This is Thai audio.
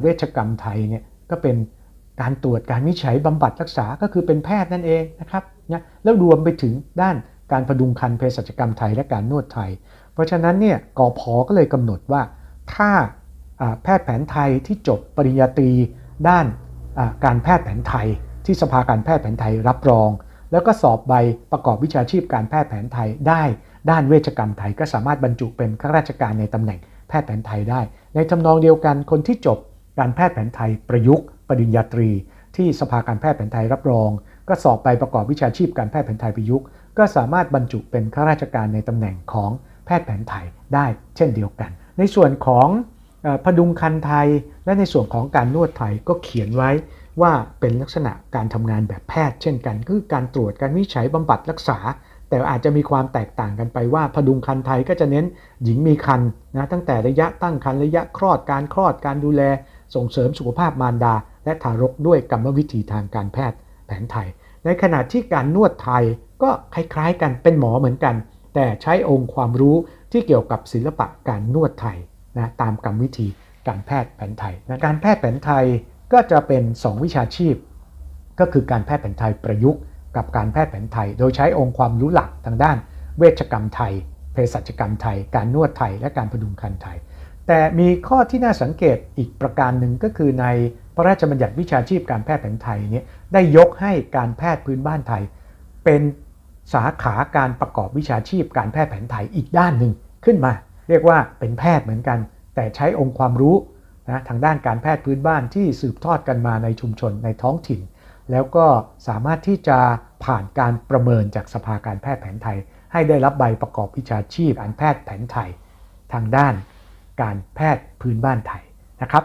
เวชกรรมไทยเนี่ยก็เป็นการตรวจการวิจัยบำบัดรักษาก็คือเป็นแพทย์นั่นเองนะครับนะแล้วรวมไปถึงด้านการพดุงคันเภสัชกรรมไทยและการนวดไทย เพราะฉะนั้นเนี่ยกอพอก็เลยกำหนดว่าถ้าแพทย์แผนไทยที่จบปริญญาตรีด้านการแพทย์แผนไทย ที่สภาการแพทย์แผนไทยรับรอง แล้วก็สอบใบประกอบวิชาชีพการแพทย์แผนไทยได้ ด้านเวชกรรมไทยก็สามารถบรรจุเป็นข้าราชการในตำแหน่งแพทย์แผนไทยได้ ในทำนองเดียวกันคนที่จบ การแพทย์แผนไทยประยุกต์ปริญญาตรี ที่สภาการแพทย์แผนไทยรับรอง ก็สอบใบประกอบวิชาชีพการแพทย์แผนไทยประยุกต์ ก็สามารถบรรจุเป็นข้าราชการในตำแหน่งของแพทย์แผนไทยได้เช่นเดียวกัน ในส่วนของพดุงคันไทย และในส่วนของการนวดไทยก็เขียนไว้ว่าเป็นลักษณะการทำงานแบบแพทย์ เช่นกัน คือการตรวจการวิจัยบำบัดรักษา แต่อาจจะมีความแตกต่างกันไปว่าพดุงคันไทยก็จะเน้นหญิงมีคันนะตั้งแต่ระยะตั้งคันระยะคลอดการคลอดการดูแล ส่งเสริมสุขภาพมารดา และทารกด้วยกรรมวิธีทางการแพทย์แผนไทย ในขณะที่การนวดไทยก็คล้ายๆกันเป็นหมอเหมือนกัน แต่ใช้องค์ความรู้ที่เกี่ยวกับศิลปะการนวดไทยนะตามกรรมวิธีการแพทย์แผนไทยนะการแพทย์แผนไทยก็จะเป็น 2 วิชาชีพ ก็คือการแพทย์แผนไทยประยุกต์ กับการแพทย์แผนไทย โดยใช้องค์ความรู้หลักทางด้าน เวชกรรมไทยเภสัชกรรมไทย การนวดไทย และการพดุงคันไทย แต่มีข้อที่น่าสังเกตอีกประการหนึ่งก็คือในพระราชบัญญัติวิชาชีพการแพทย์แผนไทยนี้ได้ยกให้การแพทย์พื้นบ้านไทย เป็นสาขาการประกอบวิชาชีพการแพทย์แผนไทยอีกด้านหนึ่งขึ้นมา เรียกว่าเป็นแพทย์เหมือนกัน แต่ใช้องค์ความรู้นะทางด้านการแพทย์พื้นบ้านที่สืบทอดกันมาในชุมชนในท้องถิ่น แล้วก็สามารถที่จะผ่านการประเมินจากสภาการแพทย์แผนไทย ให้ได้รับใบประกอบวิชาชีพการแพทย์แผนไทย ทางด้าน การแพทย์พื้นบ้านไทยนะครับ